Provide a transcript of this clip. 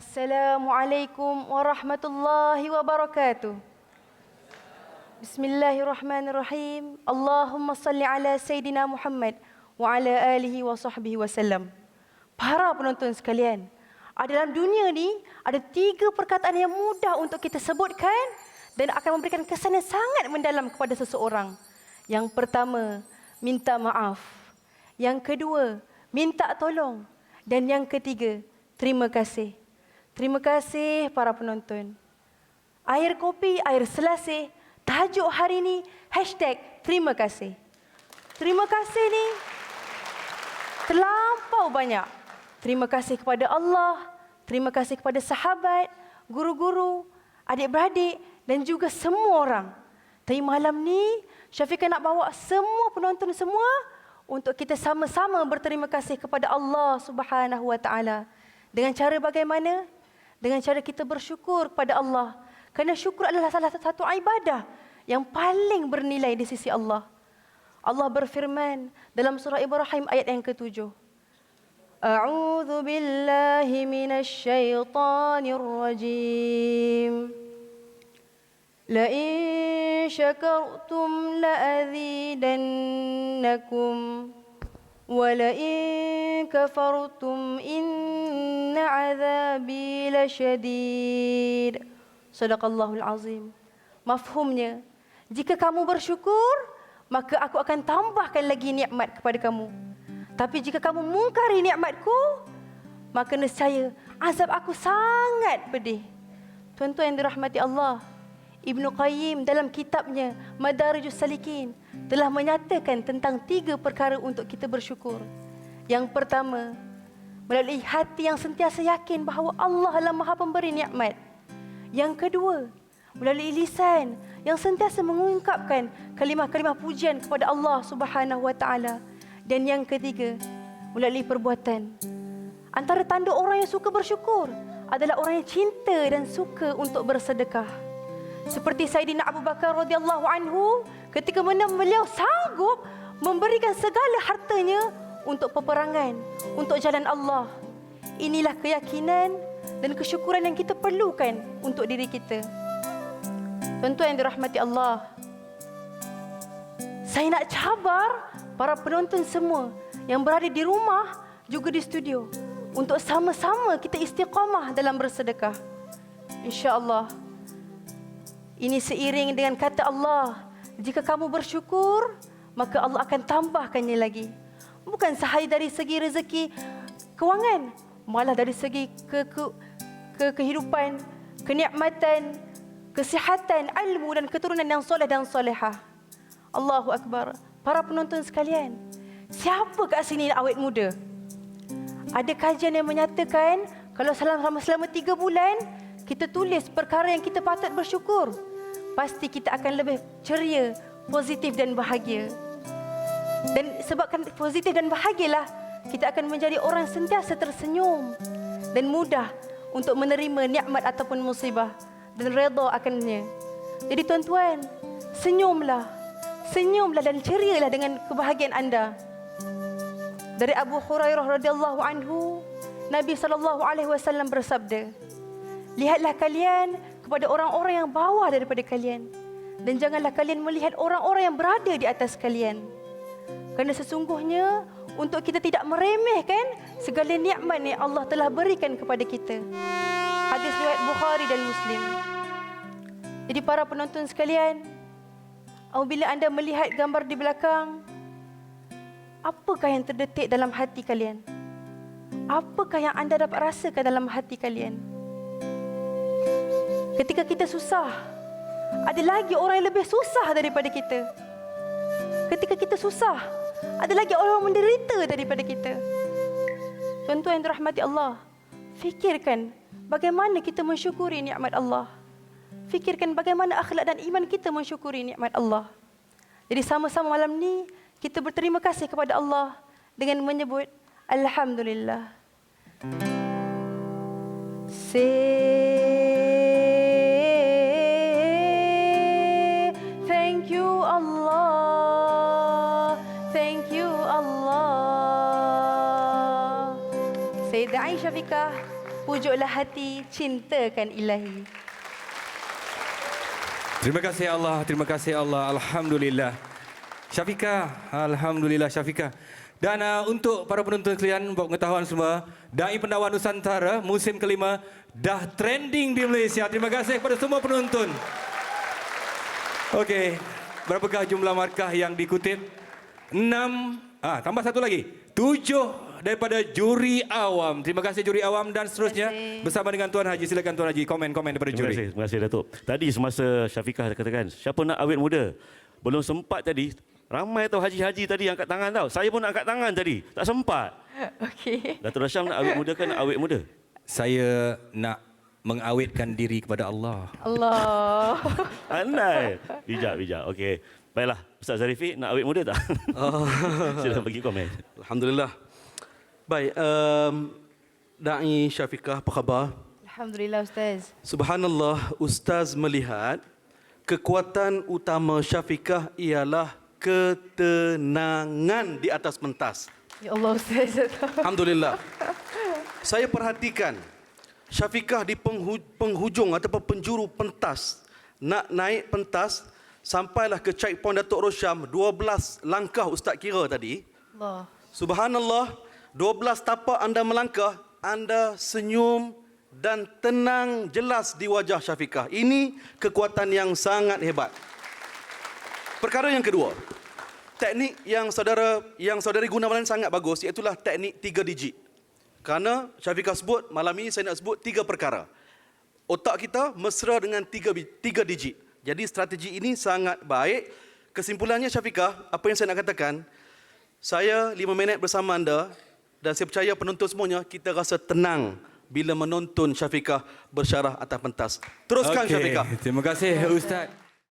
Assalamualaikum warahmatullahi wabarakatuh. Bismillahirrahmanirrahim. Allahumma salli ala Sayyidina Muhammad wa ala alihi wa sahbihi wasallam. Para penonton sekalian, ada dalam dunia ni ada tiga perkataan yang mudah untuk kita sebutkan dan akan memberikan kesan yang sangat mendalam kepada seseorang. Yang pertama, minta maaf. Yang kedua, minta tolong. Dan yang ketiga, terima kasih. Terima kasih para penonton. Air kopi, air selasih, tajuk hari ini, hashtag terima kasih. Terima kasih ni terlampau banyak. Terima kasih kepada Allah, terima kasih kepada sahabat, guru-guru, adik-beradik dan juga semua orang. Tapi malam ni Syafiqah nak bawa semua penonton semua untuk kita sama-sama berterima kasih kepada Allah Subhanahu Wa Taala. Dengan cara bagaimana? Dengan cara kita bersyukur kepada Allah. Kerana syukur adalah salah satu ibadah yang paling bernilai di sisi Allah. Allah berfirman dalam surah Ibrahim ayat yang ketujuh. أعوذ بالله من الشيطان الرجيم لئن شكرتم لأزيدنكم ولئن كفرتم إن عذابي لشديد صدق الله العظيم Mafhumnya, jika kamu bersyukur, maka aku akan tambahkan lagi nikmat kepada kamu. Tapi jika kamu mungkari nikmatku, maka nescaya azab aku sangat pedih. Tuan-tuan yang dirahmati Allah, Ibnu Qayyim dalam kitabnya Madarijus Salikin telah menyatakan tentang tiga perkara untuk kita bersyukur. Yang pertama, melalui hati yang sentiasa yakin bahawa Allah adalah Maha Pemberi nikmat. Yang kedua, melalui lisan yang sentiasa mengungkapkan kalimah-kalimah pujian kepada Allah Subhanahu wa taala. Dan yang ketiga, melalui perbuatan. Antara tanda orang yang suka bersyukur adalah orang yang cinta dan suka untuk bersedekah. Seperti Saidina Abu Bakar radhiyallahu anhu ketika mana beliau sanggup memberikan segala hartanya untuk peperangan, untuk jalan Allah. Inilah keyakinan dan kesyukuran yang kita perlukan untuk diri kita. Tentu yang dirahmati Allah. Saya nak cabar para penonton semua yang berada di rumah juga di studio untuk sama-sama kita istiqamah dalam bersedekah. Insya-Allah. Ini seiring dengan kata Allah, jika kamu bersyukur, maka Allah akan tambahkannya lagi. Bukan sahaja dari segi rezeki kewangan, malah dari segi ke, ke, ke kehidupan, kenikmatan, kesihatan, ilmu dan keturunan yang soleh dan solehah. Allahu Akbar. Para penonton sekalian, siapa kat sini awet muda? Ada kajian yang menyatakan kalau selama selama tiga bulan kita tulis perkara yang kita patut bersyukur, pasti kita akan lebih ceria, positif dan bahagia. Dan sebabkan positif dan bahagialah kita akan menjadi orang sentiasa tersenyum dan mudah untuk menerima nikmat ataupun musibah dan redha akannya. Jadi tuan-tuan, senyumlah senyumlah dan cerialah dengan kebahagiaan anda. Dari Abu Hurairah radhiyallahu anhu, Nabi sallallahu alaihi wasallam bersabda, "Lihatlah kalian kepada orang-orang yang bawah daripada kalian dan janganlah kalian melihat orang-orang yang berada di atas kalian. Kerana sesungguhnya untuk kita tidak meremehkan segala nikmat yang Allah telah berikan kepada kita." Hadis riwayat Bukhari dan Muslim. Jadi para penonton sekalian, Apabila anda melihat gambar di belakang, apakah yang terdetik dalam hati kalian? Apakah yang anda dapat rasakan dalam hati kalian? Ketika kita susah, ada lagi orang yang lebih susah daripada kita. Ketika kita susah, ada lagi orang menderita daripada kita. Tuan-tuan yang dirahmati Allah, fikirkan bagaimana kita mensyukuri nikmat Allah fikirkan bagaimana akhlak dan iman kita mensyukuri nikmat Allah. Jadi sama-sama malam ni kita berterima kasih kepada Allah dengan menyebut alhamdulillah. Say Sayyidah Aisyah Fikah Pujuklah hati, cintakan ilahi. Terima kasih Allah, terima kasih Allah. Alhamdulillah. Syafiqah, Alhamdulillah Syafiqah. Dan uh, untuk para penonton sekalian, buat pengetahuan semua, Dai Pendawa Nusantara musim kelima dah trending di Malaysia. Terima kasih kepada semua penonton. Okey, berapakah jumlah markah yang dikutip? Enam, ah, tambah satu lagi. Tujuh daripada juri awam. Terima kasih juri awam dan seterusnya bersama dengan Tuan Haji. Silakan Tuan Haji komen-komen daripada Terima juri. kasih, terima kasih Datuk. Tadi semasa Syafiqah katakan, siapa nak awet muda? Belum sempat tadi, ramai tau haji-haji tadi angkat tangan tau. Saya pun nak angkat tangan tadi, tak sempat. Okey. Datuk Rasham nak awet muda kan nak awet muda? Saya nak mengawetkan diri kepada Allah. Allah. Andai. Bijak, bijak. Okey. Baiklah, Ustaz Zarifi nak awet muda tak? Oh. Silakan bagi komen. Alhamdulillah. Baik, um, Da'i Syafiqah, apa khabar? Alhamdulillah Ustaz. Subhanallah, Ustaz melihat kekuatan utama Syafiqah ialah ketenangan di atas pentas. Ya Allah Ustaz. Alhamdulillah. Saya perhatikan Syafiqah di penghu, penghujung ataupun penjuru pentas nak naik pentas sampailah ke checkpoint Datuk Rosyam 12 langkah ustaz kira tadi. Allah. Subhanallah, 12 tapak anda melangkah, anda senyum dan tenang jelas di wajah Syafiqah. Ini kekuatan yang sangat hebat. Perkara yang kedua, teknik yang saudara yang saudari guna malam sangat bagus iaitu teknik tiga digit. Kerana Syafiqah sebut malam ini saya nak sebut tiga perkara. Otak kita mesra dengan tiga, tiga digit. Jadi strategi ini sangat baik. Kesimpulannya Syafiqah, apa yang saya nak katakan, saya lima minit bersama anda dan saya percaya penonton semuanya kita rasa tenang bila menonton Syafiqah bersyarah atas pentas. Teruskan Okey, Syafiqah. Terima kasih Ustaz.